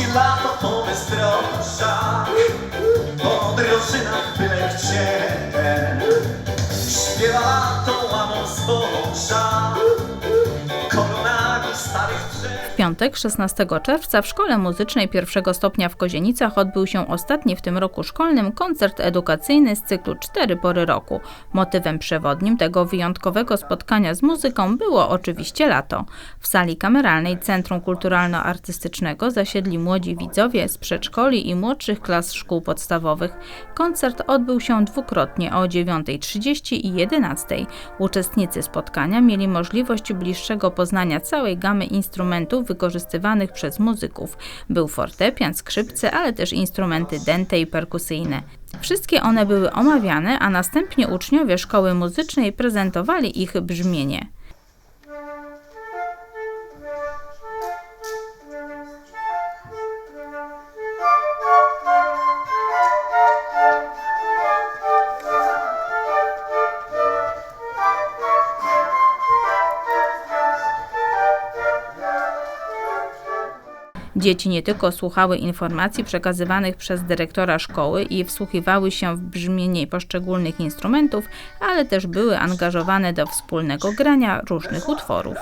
Chodzi lato po bezdrożach Po drożynach byle gdzie. Śpiewa lato łamą zboża piątek, 16 czerwca, w Szkole Muzycznej pierwszego stopnia w Kozienicach odbył się ostatni w tym roku szkolnym koncert edukacyjny z cyklu Cztery pory roku. Motywem przewodnim tego wyjątkowego spotkania z muzyką było oczywiście lato. W sali kameralnej Centrum Kulturalno-Artystycznego zasiedli młodzi widzowie z przedszkoli i młodszych klas szkół podstawowych. Koncert odbył się dwukrotnie o 9.30 i 11.00. Uczestnicy spotkania mieli możliwość bliższego poznania całej gamy instrumentów wykorzystywanych przez muzyków. Był fortepian, skrzypce, ale też instrumenty dęte i perkusyjne. Wszystkie one były omawiane, a następnie uczniowie szkoły muzycznej prezentowali ich brzmienie. Dzieci nie tylko słuchały informacji przekazywanych przez dyrektora szkoły i wsłuchiwały się w brzmienie poszczególnych instrumentów, ale też były angażowane do wspólnego grania różnych utworów.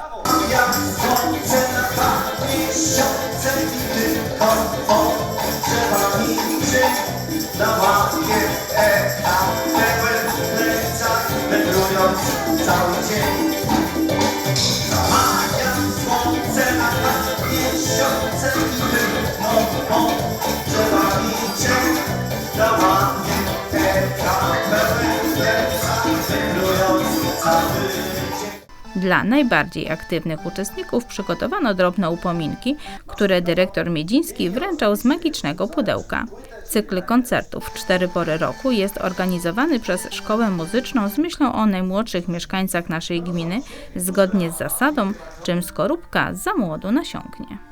Jak słońce Dla najbardziej aktywnych uczestników przygotowano drobne upominki, które dyrektor Miedziński wręczał z magicznego pudełka. Cykl koncertów Cztery pory roku jest organizowany przez Szkołę Muzyczną z myślą o najmłodszych mieszkańcach naszej gminy, zgodnie z zasadą, czym skorupka za młodu nasiąknie.